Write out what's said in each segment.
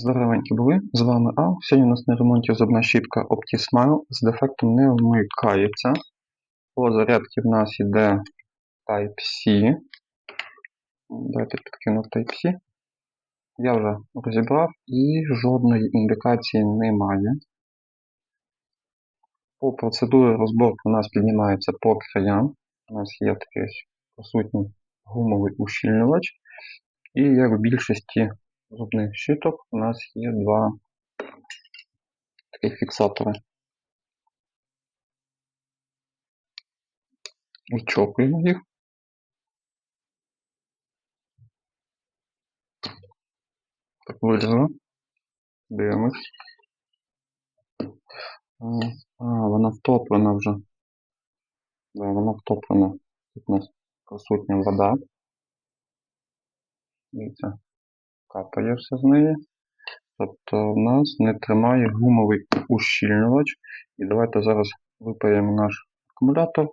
Здоровенькі були, з вами А. Сьогодні у нас на ремонті зубна щітка OptiSmile з дефектом не вмикається. По зарядці в нас йде Type-C. Давайте підкину Type-C. Я вже розібрав і жодної індикації немає. По процедурі розборки у нас піднімається по краям. У нас є такий присутній гумовий ущільнювач. І як в більшості зубних щиток у нас є два таких фіксатори. Відчопуємо їх. Так вирізано. Дивимось. А, вона втоплена вже. Да, вона втоплена. Тут у нас присутня вода. Дивіться, капає все з неї. Тобто в нас не тримає гумовий ущільнювач. І давайте зараз випаємо наш акумулятор.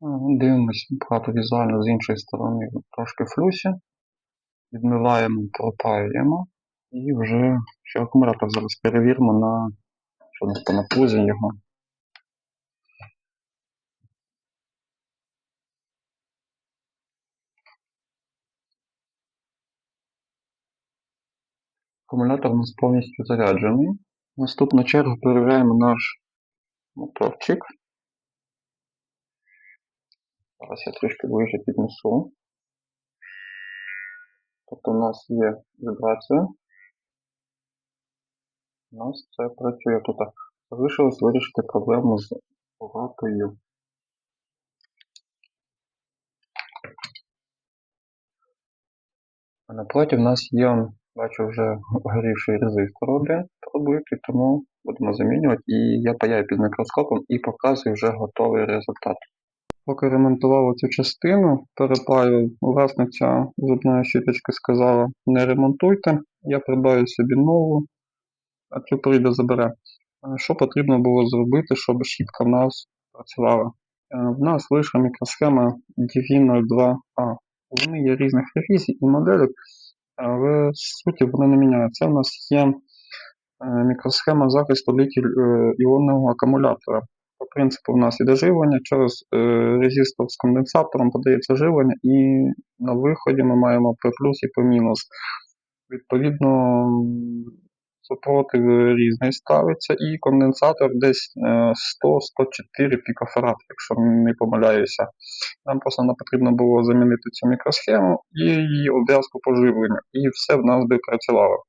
Дивимось багато візуально з іншої сторони трошки флюсі. Відмиваємо, пропаюємо. І вже ще акумулятор зараз перевіримо на що нас по напрузі його. Акумулятор у нас повністю заряджений. Наступну чергу перевіряємо наш моторчик. Зараз я трішки ближче піднесу. Тобто у нас є вібрація. У нас це працює тут. Залишилось вирішити проблему з поворотою. А напроти в нас є, бачу, вже горівший резистор пробитий, тому будемо замінювати. І я паяю під мікроскопом і показую вже готовий результат. Поки ремонтував цю частину, перепаю, власниця зубної щіточки сказала, не ремонтуйте, я придбаю собі нову, а цю прийде забере. Е, Що потрібно було зробити, щоб щітка в нас працювала? Е, В нас вийшла мікросхема DV02A. Вони є різних ревізій і моделей, але в суті вони не міняються. Це у нас є е, мікросхема захисту літій е, іонного акумулятора. По принципу у нас іде живлення, через е, резистор з конденсатором подається живлення, і на виході ми маємо P плюс і P мінус. Відповідно, супротив різний ставиться, і конденсатор десь е, 100-104 пікофарад, якщо не помиляюся. Нам просто не потрібно було замінити цю мікросхему і її обв'язку по живленню, і все в нас би працювало.